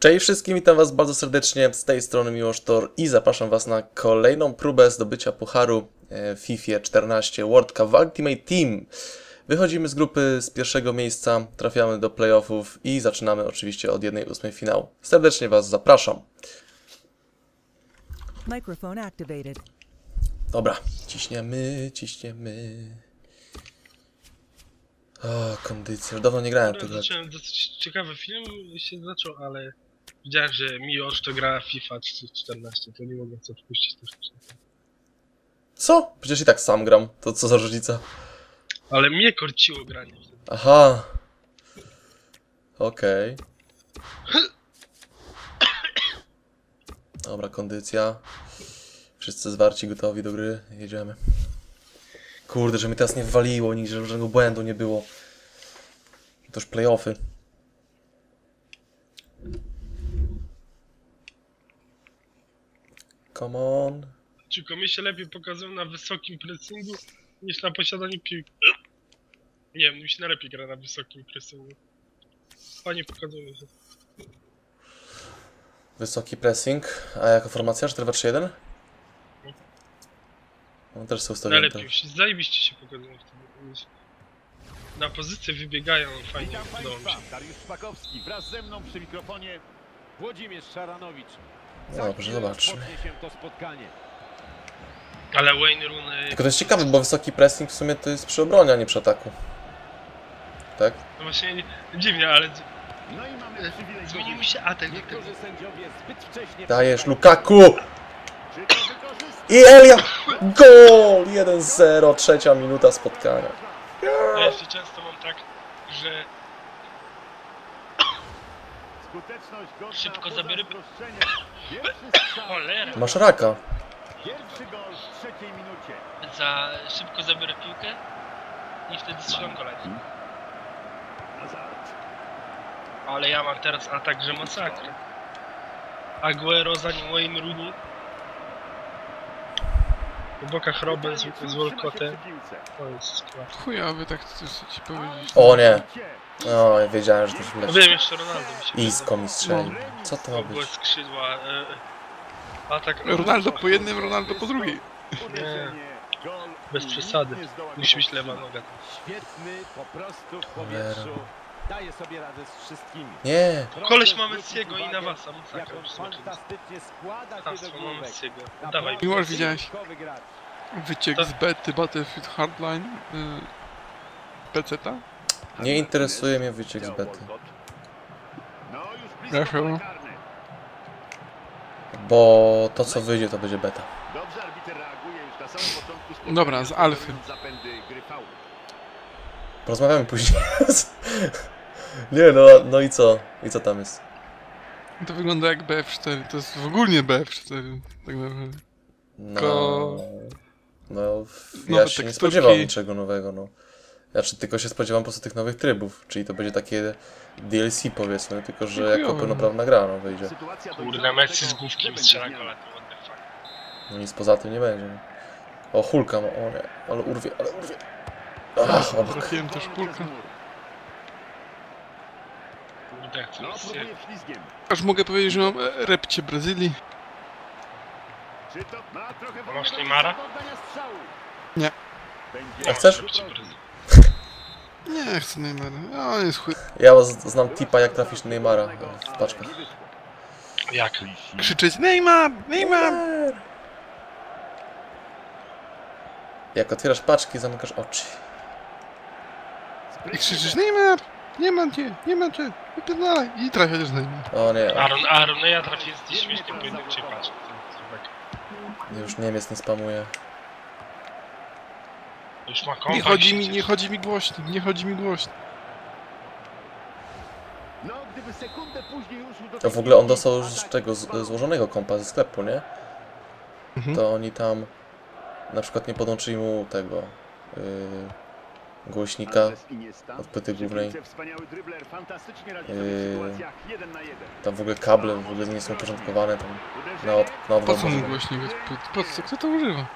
Cześć wszystkim, witam was bardzo serdecznie, z tej strony Miłosz Tor i zapraszam was na kolejną próbę zdobycia pucharu e, w FIFA 14 World Cup Ultimate Team. Wychodzimy z grupy z pierwszego miejsca, trafiamy do playoffów i zaczynamy oczywiście od 1-8 finału. Serdecznie was zapraszam. Microphone activated. Dobra, ciśniemy, ciśniemy. O, kondycja, dawno nie grałem Dobra, tego. zacząłem dosyć ciekawy film się zaczął, ale widziałem, że Miłosz to gra FIFA 14, to nie mogę co odpuścić też. Co? Przecież i tak sam gram, to co za różnica? Ale mnie korciło granie wtedy. Aha. Okej. Dobra, kondycja. Wszyscy zwarci, gotowi do gry. Jedziemy. Kurde, że mi teraz nie waliło, żadnego błędu nie było. To już playoffy. Come on. Tylko mi się lepiej pokazują na wysokim pressingu niż na posiadaniu piłki. Nie wiem, mi się najlepiej gra na wysokim pressingu. Fajnie pokazuje się. Wysoki pressing. A jaka formacja? 4-2-3-1? No też są ustawione. Najlepiej, się, zajebiście się pokazują wtedy. Na pozycję wybiegają fajnie, Witam. Państwa, Dariusz Szpakowski. Wraz ze mną przy mikrofonie Włodzimierz Szaranowicz. Dobrze, zobaczmy. Ale Wayne Rooney... Tylko to jest ciekawe, bo wysoki pressing w sumie to jest przy obronie, a nie przy ataku. Tak? No właśnie nie- dziwnie, ale No i mamy zmienił się atak. Dajesz. Lukaku! I Elia! Gol! 1-0, trzecia minuta spotkania. Ja jeszcze często mam tak, że Szybko strzał. cholera, Masz raka. Pierwszy gol w trzeciej minucie. za szybko zabiorę piłkę i wtedy strzelam. Hazard. Ale ja mam teraz atak, że masakra. Aguero zanim Wayne Rooney. Po bokach Robben z, z piłce. To jest skład. Chujowy, tak chcę ci powiedzieć. O nie. O, ja wiedziałem, że to się No leci. wiem, jeszcze Ronaldo mi się Isko mi strzelił. Co to ma być? skrzydła. E, e, atak. Ronaldo po jednym, Ronaldo po drugiej. Gol. Bez przesady. nie Musi być lewa noga. Świetny, po prostu w powietrzu. Daje sobie radę z wszystkimi. Nie. Koleś Proszę ma zwrócić Messiego i uwagę, Nawasa, masakra fantastycznie składa się do główek. Dawaj. Miłosz, widziałeś? Wyciek To- z bety Battlefield Hardline y, PC-ta? Nie interesuje mnie wyciek z bety. No pole karne. Bo to co wyjdzie to będzie beta. Dobrze arbiter reaguje już na samym początku spotkania, Dobra, z Alfy. Porozmawiamy później. Nie no, no i co? I co tam jest? To wygląda jak BF4, to jest w ogólnie BF4, tak naprawdę. No, Ko- no ja Nowe się nie spodziewam niczego nowego, no. Ja czy tylko się spodziewam po prostu tych nowych trybów, czyli to będzie takie DLC powiedzmy, tylko że jako Chujowe. pełnoprawna gra no wyjdzie. Sytuacja Kurde, Messi z główki że mi będzie strzela gola. What the fuck. No nic poza tym nie będzie. O, Hulka, ma- o nie, ale urwie, ale urwie. Ach, obok. Trafiłem też kulkę. No. Aż mogę powiedzieć, że mam repcie Brazylii. Czy to ma trochę A masz Neymara? Nie. A chcesz? Nie chcę Neymara, on jest chuj. Ja znam tipa jak trafisz Neymara w paczkach. Jak? Krzyczeć Neymar, Neymar! Jak otwierasz paczki, zamykasz oczy. I krzyczysz Neymar! Nie ma cię, nie ma cię, wypierdalaj! I trafia też Neymar. O nie, Aaron, Aaron, no ja trafię z śmiesznie pojedynczej paczki. już Niemiec nie spamuje. Już ma kompa Nie chodzi mi, nie chodzi mi głośno, nie chodzi mi głośno. No, gdyby sekundę później ruszył do To w ogóle on dostał z tego, z, faul. złożonego kompa ze sklepu, nie? Mhm. To oni tam na przykład nie podłączyli mu tego yy, głośnika od płyty głównej. Yy. na. Tam w ogóle kable w ogóle nie są uporządkowane tam na, od, na Po odwrót. co mu głośnik jest? Po, po co? Kto to używa?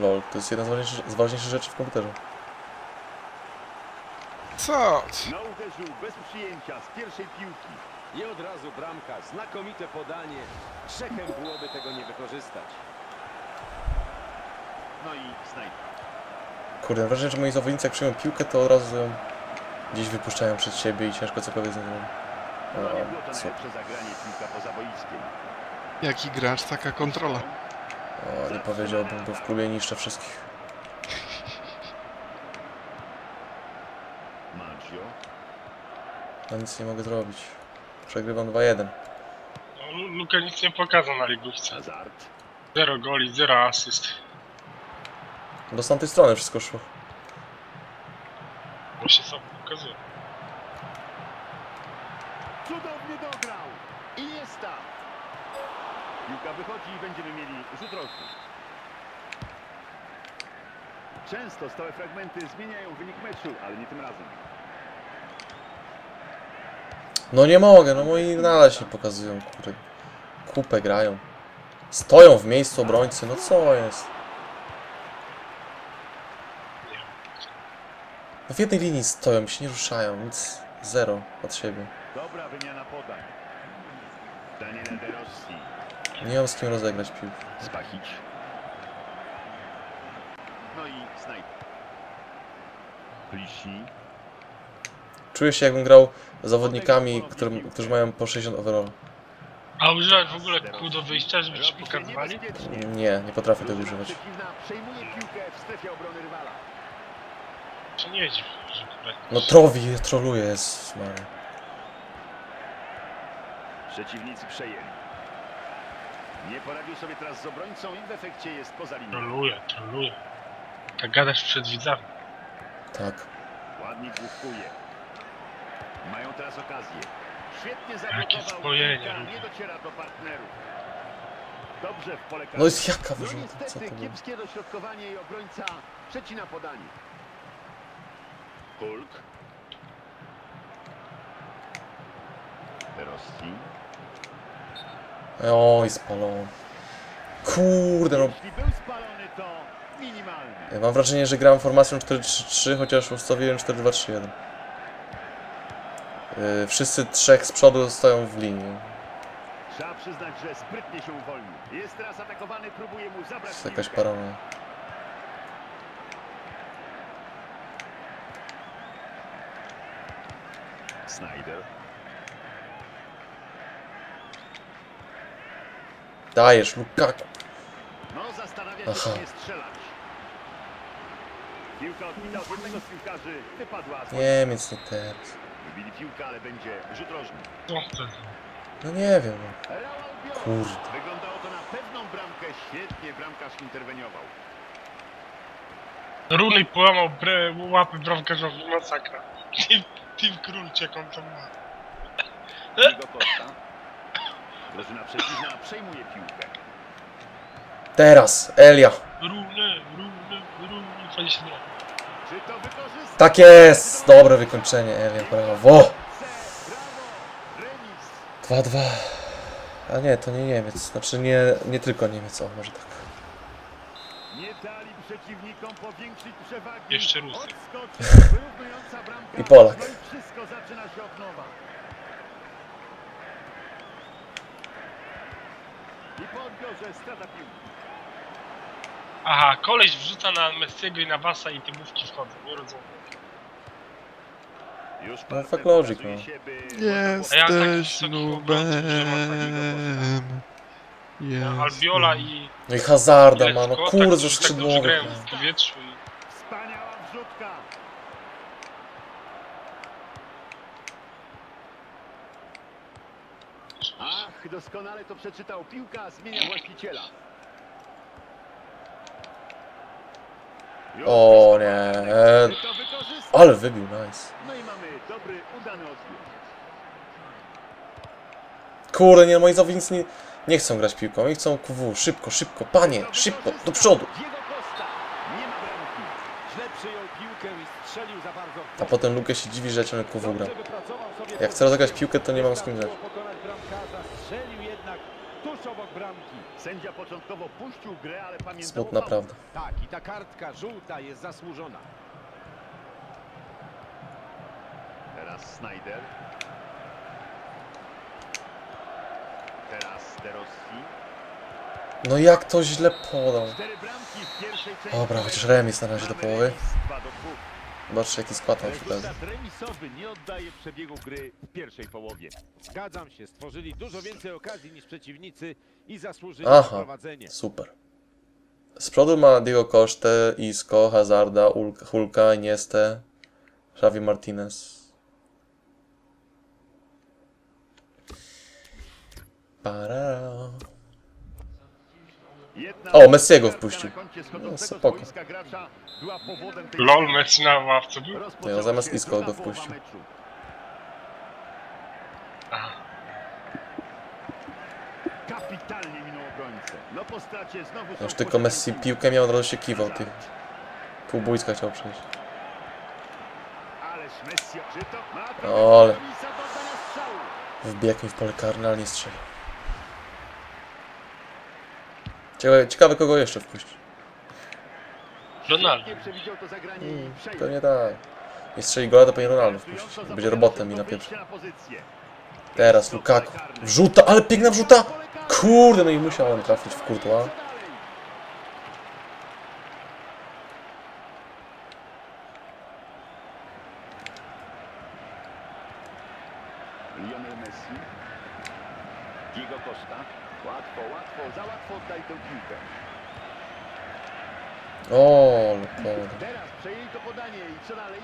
Lol, to jest jedna z ważniejszych, z ważniejszych rzeczy w komputerze. Co? No uderzył bez przyjęcia z pierwszej piłki. I od razu bramka. Znakomite podanie. Grzechem byłoby tego nie wykorzystać. No i Snyder. Kurde, wrażenie, że moi zawodnicy jak przyjmują piłkę, to od razu ją gdzieś wypuszczają przed siebie i ciężko cokolwiek z nią zrobić. No nie było to O, co? najlepsze zagranie piłka poza boiskiem. Jaki gracz, taka kontrola. O, nie powiedziałbym, bo w klubie niszczę wszystkich. Ja nic nie mogę zrobić. Przegrywam 2-1. No, Lu- Luka nic nie pokazał na ligówce. Zero goli, zero asyst. Do z tamtej strony wszystko szło. Bo się sam pokazuje. Cudownie dograł. I jest tam. Piłka wychodzi i będziemy mieli rzut rożny. Często stałe fragmenty zmieniają wynik meczu, ale nie tym razem. No nie mogę, no moi nadal się pokazują, kurde. Kupę grają. Stoją w miejscu obrońcy, no co jest? W jednej linii stoją, się nie ruszają, nic, zero od siebie. Dobra wymiana podań. Daniele De Rossi. Nie mam z kim rozegrać piłki. Spachić. No i Snyder. Plisi. Czuję się jakbym grał z zawodnikami, którym, którzy mają po 60 overall. A użyłeś w ogóle kół do wyjścia, żeby ci pokazywali? Nie, nie potrafię tego używać. przejmuje piłkę w strefie obrony rywala. Czy nie dziw, że tutaj... No trowi, troluje, jest Maria. Przeciwnicy przejęli. Nie poradził sobie teraz z obrońcą i w efekcie jest poza linią. Troluje, troluje. Tak gadasz przed widzami. Tak. Ładnie główkuje. Mają teraz okazję. Świetnie Jakie zablokował. Piłka. Nie dociera do partnerów. Dobrze w pole No jest jaka No wyrzutka, co niestety to było? kiepskie dośrodkowanie i obrońca przecina podanie. Hulk. Rossi. Oj, spalony. Kurde, no. Jeśli był spalony, to minimalny. Ja Mam wrażenie, że gram formacją 4-3-3, chociaż ustawiłem 4-2-3-1. Yy, wszyscy trzech z przodu stoją w linii. Trzeba przyznać, że sprytnie się uwolnił. Jest teraz atakowany, próbuje mu To zabrać jest jakaś paranoja. Snyder. Dajesz, Lukaku. No, zastanawia się, Aha. nie strzelać. Piłka odbita od jednego z piłkarzy. Wypadła. z- Niemiec nie teraz. Wybili piłkę, ale będzie rzut rożny. Co? No nie wiem, no. Kurde. Wyglądało to na pewną bramkę. Świetnie bramkarz interweniował. Runej połamał łapy bramkarzowi, masakra. Team, Królczyk on tam ma. Diego Costa. Drużyna przeciwna przejmuje piłkę. Teraz, Elia. Gra. Czy to wykorzysta? Tak jest! Dobre wykończenie, Elia, brawo. Brawo. Remis. 2-2. A nie, to nie Niemiec. Znaczy nie, nie tylko Niemiec, o może tak. Przeciwnikom powiększyć przewagi. Jeszcze bramka. I Polak. No i wszystko zaczyna się od nowa. I po odbiorze strata piłki. Aha, koleś wrzuca na Messiego i na Wasa i te główki wchodzą, nie rozumiem. Już No, fuck logic, no. Jesteś nubem. Ja Albiola i No i Hazarda ma, no kurde, tak, którzy tak grają no. w powietrzu i Wspaniała wrzutka. Ach, doskonale to przeczytał. Piłka zmienia właściciela. O nie. Ale wybił, nice. No i mamy dobry, udany odbiór. Kurde, nie, moi zawodnicy nie, nie chcą grać piłką, oni chcą QW. Szybko, szybko, panie, szybko, do przodu. Nie. A potem Luke się dziwi, że ja ciągle QW gram. Jak chcę rozegrać piłkę, to nie mam z kim grać. Sędzia początkowo puścił grę, ale pamiętał Smutna prawda. Tak, i ta kartka żółta jest zasłużona. Teraz Snyder. Teraz De Rossi. No jak to źle podał. Dobra, chociaż remis na razie do połowy. remis 2 do 2. Zobaczcie jaki skład. Rezultat remisowy nie oddaje przebiegu gry w pierwszej połowie. Zgadzam się, stworzyli dużo więcej okazji niż przeciwnicy i zasłużyli na Aha, prowadzenie. super. Z przodu ma Diego Coste, Isco, Hazarda, Ul- Hulka, Iniestę, Xavi Martinez. Parara. O, Messiego wpuścił. No, z spoko. LOL, mecz na ławce był? Rozpoczęła Nie, zamiast Isco go wpuścił. Kapitalnie minął obrońcę. No po stracie znowu są Już tylko Messi piłkę miał, od razu się kiwał. Ty. Pół boiska chciał przejść. Ależ Messi, czy to ma Ale. Wbiegł mi w pole karne, ale nie strzelił. Ciekawe, ciekawe kogo jeszcze wpuścić. Ronaldo. Nie przewidział to zagranie Mm, i. Pewnie tak. Nie strzeli gola, to powinien Ronaldo wpuścić. Interesująco Będzie robotem to na pierwszy. Teraz Lukaku. Wrzuta, ale piękna wrzuta! Kurde, no i musiałem trafić w kurtła. Lionel Messi. Diego Costa. Łatwo, łatwo, za łatwo oddaj tę piłkę. O, ale Teraz przejęli to podanie i co dalej?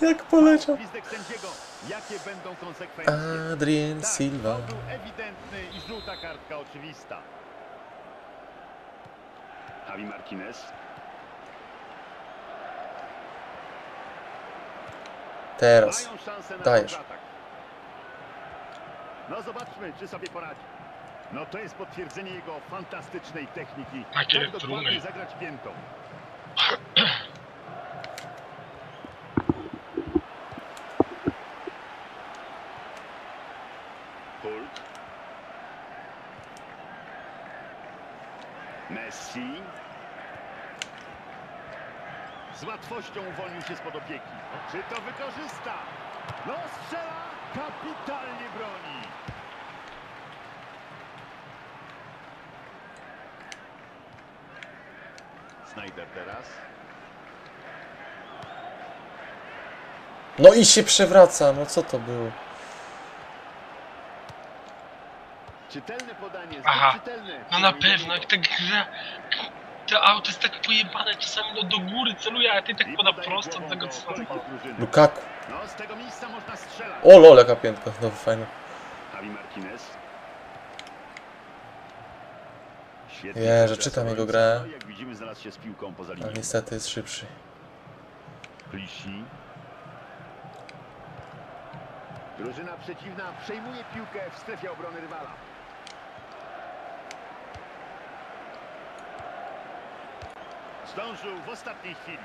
Jak poleciał. Jakie będą konsekwencje? Adrien Tak, Silva. to był ewidentny i żółta kartka oczywista. Javi Martinez. Teraz. Dajesz. kontratak. No zobaczmy, czy sobie poradzi. No to jest potwierdzenie jego fantastycznej techniki. Jakie Jak dokładnie zagrać piętą. Hulk. Messi. Z łatwością uwolnił się spod opieki. Czy to wykorzysta? No strzela, kapitalnie broni. Snyder teraz. No i się przewraca, no co to było? Czytelne podanie, Aha. czytelne. No na pewno, jak ta gra... To auto jest tak pojebane, czasami no do góry celuje, a ty tak poda prosto do tego co drużyny. Lukaku. No z tego miejsca można strzelać. O lol, jaka piętka. No fajne. Javi Martinez. Świetnie Je, że progres czytam jego grę. No, Jak widzimy, znalazł się z piłką poza Ale linią. niestety jest szybszy. Klisi. Drużyna przeciwna przejmuje piłkę w strefie obrony rywala. Zdążył w ostatniej chwili.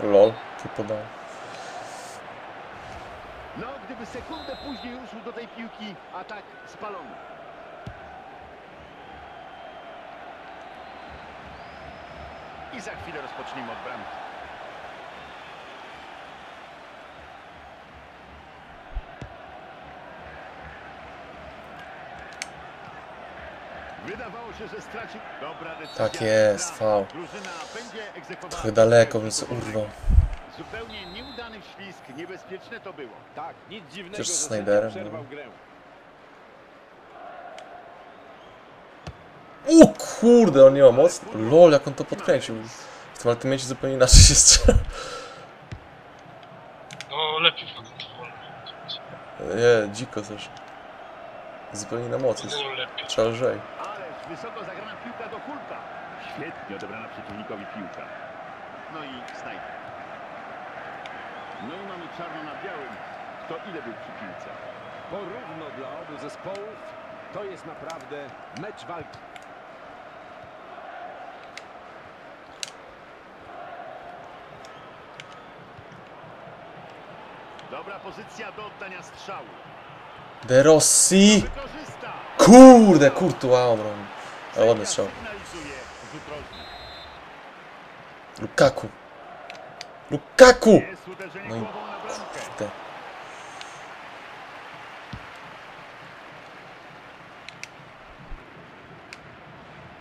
Lol, ty podał. No, gdyby sekundę później ruszył do tej piłki, a tak spalony. I za chwilę rozpoczniemy od bramki. Wydawało się, że stracił. Dobra decyzja. Tak jest, egzekwowała. Trochę daleko, bym sobie urwał. Zupełnie nieudany ślisk, niebezpieczne to było. Tak, nic dziwnego, Też z Snyderem, no. O kurde, on nie ma mocy. Lol, jak on to podkręcił. W tym ultimate zupełnie inaczej się strzela. No lepiej wolno. Nie, dziko też. Zupełnie na mocy. Trzeba lżej. Wysoko zagrana piłka do kulka. Świetnie odebrana przeciwnikowi piłka. No i Snyder. No i mamy czarno na białym. Kto ile był przy piłce? Porówno dla obu zespołów. To jest naprawdę mecz walki. Dobra pozycja do oddania strzału. De Rossi! Kurde, kurtua obronił. Ale ładny strzał. Lukaku. Lukaku! No i kurde.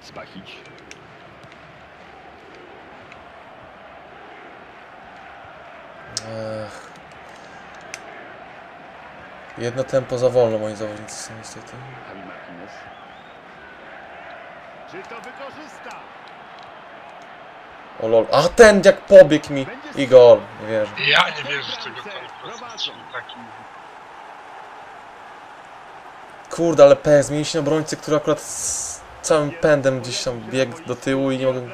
Spachić. Ech. Jedno tempo za wolno moi zawodnicy są niestety. Czy to wykorzysta? O lol. A ten jak pobiegł mi i gol. Nie wierzę. Ja nie wierzę w tego taki. Kurde, ale PS, mieliśmy obrońcę, który akurat z całym pędem gdzieś tam biegł do tyłu i nie mogłem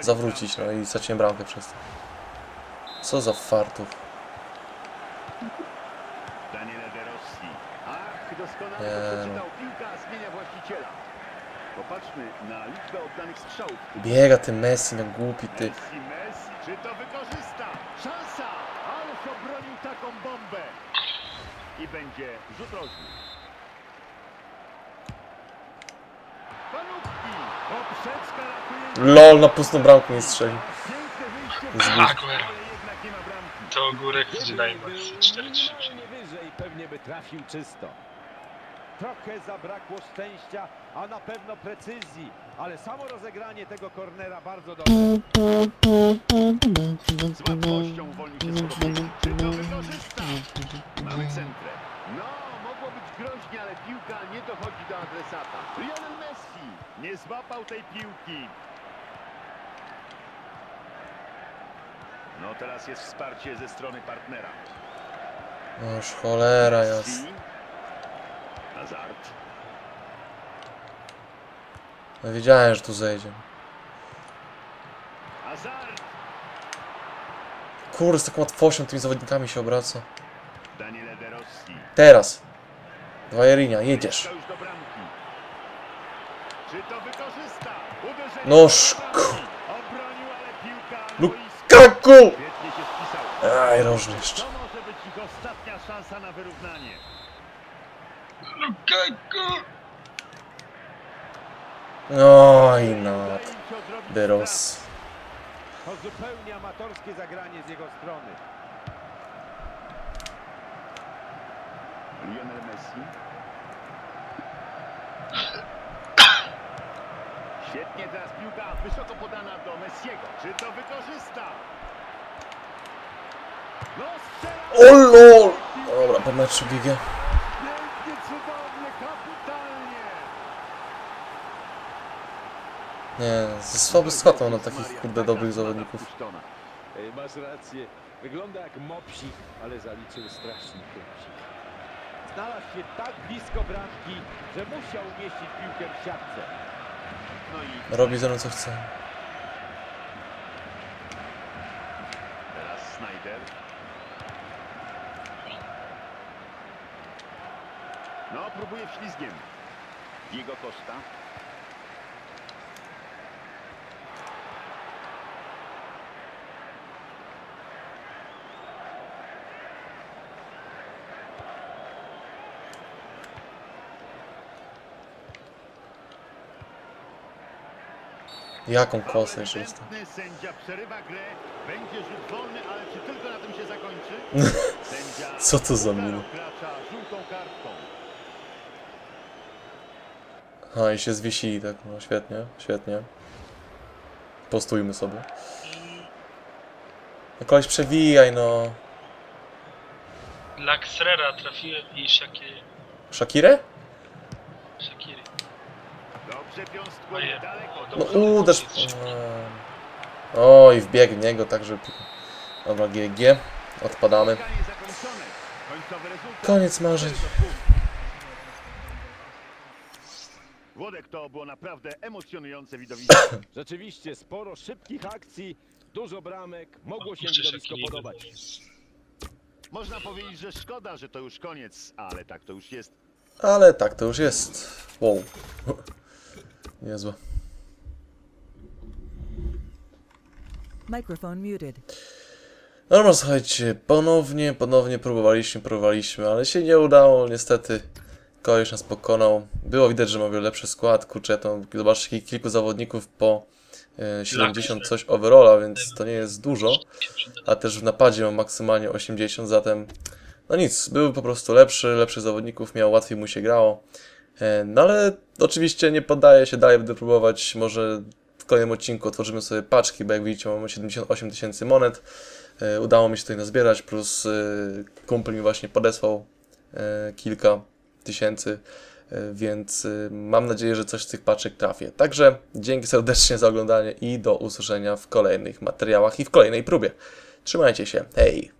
zawrócić, no i straciłem bramkę przez to. Co za fartuch. Daniele De Rossi. Ach, doskonale Nie, to no. przeczytał. Piłka zmienia właściciela. Popatrzmy na liczbę oddanych strzałów. Biega ty Messi, no głupi ty. Messi, Messi, czy to wykorzysta? Szansa! Ależ obronił taką bombę. I będzie rzut rożny. Panówki! Poprzeczka ratuje... LOL, na pustą bramkę nie ma bramki. To ogórek mi się 4-3. Nie wyżej pewnie by trafił czysto. Trochę zabrakło szczęścia, a na pewno precyzji, ale samo rozegranie tego kornera bardzo dobre. Z łatwością uwolnił się z. Czy to wykorzysta? Mamy centrę. No, mogło być groźnie, ale piłka nie dochodzi do adresata. Lionel Messi nie złapał tej piłki. No teraz jest wsparcie ze strony partnera. Noż cholera jas. Hazard. No wiedziałem, że tu zejdzie. Hazard. Kurde, z taką łatwością tymi zawodnikami się obraca. Teraz. Dwajerinia, jedziesz. Noż, Lukaku! Spisał. Aj, rożny jeszcze. To może być ich ostatnia szansa na wyrównanie. Lukaku! Oj, no. Udaje im się odrobić De strat. Rossi. To zupełnie amatorskie zagranie z jego strony. Lionel Messi. Świetnie teraz piłka wysoko podana do Messiego. Czy to wykorzysta? No strzela! O lol! Dobra, po meczu biegę. Pięknie, cudownie, kapitalnie! Nie, ze słaby mam na takich kurde dobrych zawodników. Masz rację. Wygląda jak mopsik, ale zaliczył straszny klepsik. Znalazł się tak blisko bramki, że musiał umieścić piłkę w siatce. No i Robi ze mną co chce. teraz Snyder. No, próbuje wślizgiem. Jego Costa. Jaką kosę jeszcze jest. Następny sędzia przerywa grę. Będzie rzut wolny, ale czy tylko na tym się zakończy? Sędzia Co to za kartką. A i się zwiesili tak, no świetnie, świetnie. Postujmy sobie. No koleś przewijaj no. Laxrera trafiłem i Shakiri. Shakirę? Shakiri. Dobrze piąstkuje Ojej. daleko. O, No uderz. Oj, wbiegł w niego, tak żeby... Dobra, GG. Odpadamy. Koniec marzeń. Włodek to było naprawdę emocjonujące widowisko. Rzeczywiście sporo szybkich akcji, dużo bramek, mogło się widowisko podobać. Można powiedzieć, że szkoda, że to już koniec, ale tak to już jest. Ale tak, to już jest. Wow. Niezłe. Microphone muted. Dobra, słuchajcie, ponownie, ponownie próbowaliśmy, próbowaliśmy, ale się nie udało, niestety. Koleś nas pokonał. Było widać, że ma wiele lepszy skład, kurczę, to zobaczcie, kilku zawodników po e, 70 coś overalla, więc to nie jest dużo. A też w napadzie mam maksymalnie 80, zatem no nic, był po prostu lepszy, lepszych zawodników miał, łatwiej mu się grało. E, No ale oczywiście nie poddaję się, dalej będę próbować, może w kolejnym odcinku otworzymy sobie paczki, bo jak widzicie mamy 78 tysięcy monet. E, Udało mi się tutaj nazbierać, plus e, kumpel mi właśnie podesłał kilka tysięcy, więc mam nadzieję, że coś z tych paczek trafię. Także dzięki serdecznie za oglądanie i do usłyszenia w kolejnych materiałach i w kolejnej próbie. Trzymajcie się, hej!